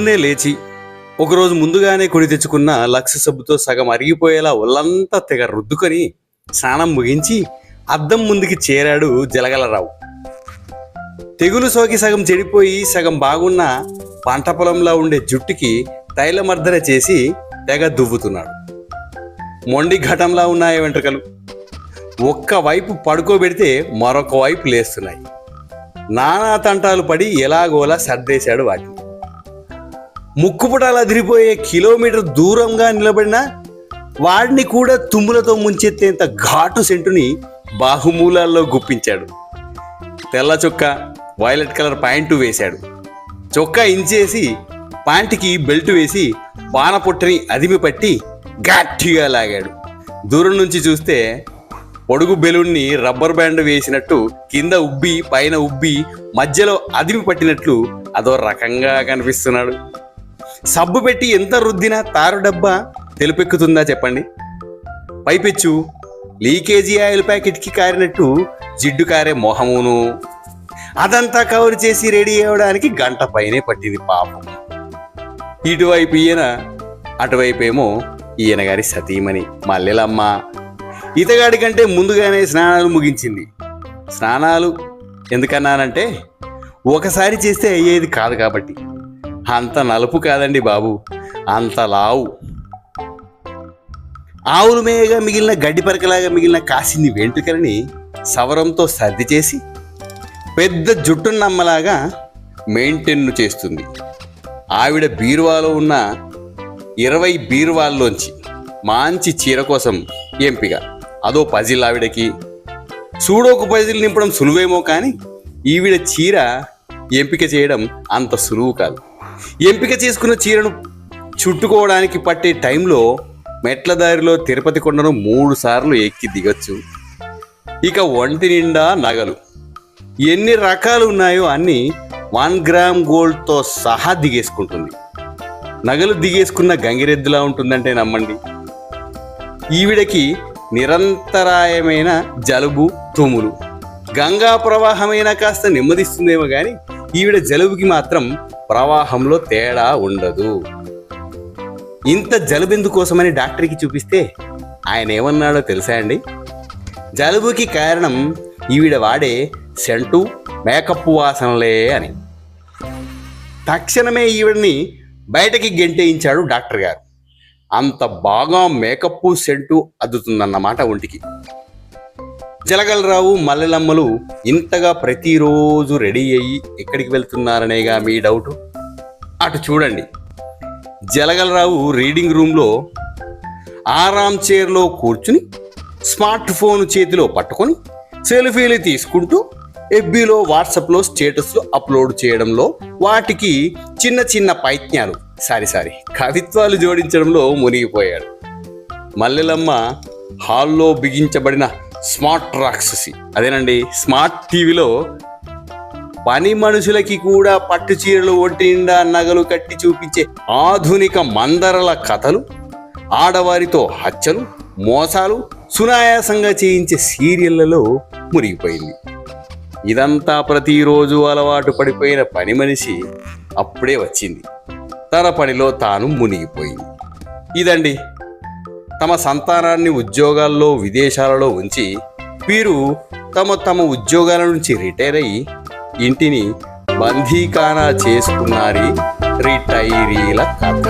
పొద్దున్నే లేచి ఒకరోజు ముందుగానే కొని తెచ్చుకున్న లక్ష సబ్బుతో సగం అరిగిపోయేలా ఒళ్ళంతా తెగ రుద్దుకొని స్నానం ముగించి అద్దం ముందుకి చేరాడు జలగలరావు. తెగులు సోకి సగం చెడిపోయి సగం బాగున్న పంట పొలంలో ఉండే జుట్టుకి తైలమర్దన చేసి తెగ దువ్వుతున్నాడు. మొండి ఘటంలా ఉన్నాయి వెంట్రుకలు. ఒక్క వైపు పడుకోబెడితే మరొక వైపు లేస్తున్నాయి. నానా తంటాలు పడి ఎలాగోలా సర్దేశాడు వాటి ముక్కుపుటాలు అదిరిపోయే కిలోమీటర్ దూరంగా నిలబడిన వాడిని కూడా తుమ్ములతో ముంచెత్తేంత ఘాటు సెంటుని బాహుమూలాల్లో గుప్పించాడు. తెల్ల చొక్కా వైలెట్ కలర్ ప్యాంటు వేశాడు. చొక్కా ఇంచేసి ప్యాంటుకి బెల్ట్ వేసి పానపొట్టని అదిమి పట్టి గట్టిగా లాగాడు. దూరం నుంచి చూస్తే పొడుగు బెలూన్ని రబ్బర్ బ్యాండ్ వేసినట్టు కింద ఉబ్బి పైన ఉబ్బి మధ్యలో అదిమి పట్టినట్లు అదో రకంగా కనిపిస్తున్నాడు. సబ్బు పెట్టి ఎంత రుద్దినా తారు డబ్బా తెలుపెక్కుతుందా చెప్పండి? పైపెచ్చు. లీకేజీ ఆయిల్ ప్యాకెట్కి కారినట్టు జిడ్డు కారే మొహమును. అదంతా కవర్ చేసి రెడీ అవ్వడానికి గంట పైనే పట్టింది పాపం. ఇటువైపు ఈయన అటువైపు ఏమో ఈయన గారి సతీమణి మల్లెలమ్మ. ఇతగాడి కంటే ముందుగానే స్నానాలు ముగించింది. స్నానాలు ఎందుకన్నానంటే ఒకసారి చేస్తే అయ్యేది కాదు కాబట్టి. అంత నలుపు కాదండి బాబు అంత లావు. ఆవులు మేయగా మిగిలిన గడ్డి పరకలాగా మిగిలిన కాసిని వెంట్రుకలని సవరంతో సర్ది చేసి పెద్ద జుట్టున్నమ్మలాగా మెయింటైన్ను చేస్తుంది. ఆవిడ బీరువాలో ఉన్న ఇరవై బీరువాల్లోంచి మంచి చీర కోసం ఎంపిక. అదో పజిల్ ఆవిడకి. సూడోకు పజిల్ నింపడం సులువేమో కానీ ఈవిడ చీర ఎంపిక చేయడం అంత సులువు కాదు. ఎంపిక చేసుకున్న చీరను చుట్టుకోవడానికి పట్టే టైంలో మెట్ల దారిలో తిరుపతి కొండను మూడు సార్లు ఎక్కి దిగొచ్చు. ఇక ఒంటి నిండా నగలు. ఎన్ని రకాలు ఉన్నాయో అన్ని వన్ గ్రామ్ గోల్డ్తో సహా దిగేసుకుంటుంది. నగలు దిగేసుకున్న గంగిరెద్దులా ఉంటుందంటే నమ్మండి. ఈవిడకి నిరంతరాయమైన జలుబు తుములు. గంగా ప్రవాహమైనా కాస్త నెమ్మదిస్తుందేమో కానీ ఈవిడ జలుబుకి మాత్రం ప్రవాహంలో తేడా ఉండదు. ఇంత జలుబెందు కోసమని డాక్టర్కి చూపిస్తే ఆయన ఏమన్నాడో తెలుసా అండి? జలుబుకి కారణం ఈవిడ వాడే సెంటు మేకప్ వాసనలే అని. తక్షణమే ఈవిడని బయటకి గెంటేయించాడు డాక్టర్ గారు. అంత బాగా మేకప్ సెంటు అద్దుతుందన్నమాట ఒంటికి. జలగలరావు మల్లెలమ్మలు ఇంతగా ప్రతిరోజు రెడీ అయ్యి ఎక్కడికి వెళ్తున్నారనేగా మీ డౌట్? అటు చూడండి. జలగలరావు రీడింగ్ రూమ్లో ఆరామ్ చైర్లో కూర్చుని స్మార్ట్ ఫోన్ చేతిలో పట్టుకొని సెల్ఫీలు తీసుకుంటూ ఎఫ్బీలో వాట్సాప్లో స్టేటస్లు అప్లోడ్ చేయడంలో వాటికి చిన్న చిన్న పైత్యాలు సారీ సారీ. కవిత్వాలు జోడించడంలో మునిగిపోయాడు. మల్లెలమ్మ హాల్లో బిగించబడిన స్మార్ట్ రాక్షసి. అదేనండి స్మార్ట్ టీవీలో పని మనుషులకి కూడా పట్టు చీరలు ఒంటి నగలు కట్టి చూపించే ఆధునిక మందరల కథలు ఆడవారితో హత్యలు మోసాలు సునాయాసంగా చేయించే సీరియళ్ళలో మునిగిపోయింది. ఇదంతా ప్రతిరోజు అలవాటు పడిపోయిన పని మనిషి అప్పుడే వచ్చింది. తన పనిలో తాను మునిగిపోయింది. ఇదండి తమ సంతానాన్ని ఉద్యోగాల్లో విదేశాలలో ఉంచి వీరు తమ తమ ఉద్యోగాల నుంచి రిటైర్ అయ్యి ఇంటిని బందీఖానా చేసుకున్నారి రిటైరీల కథ.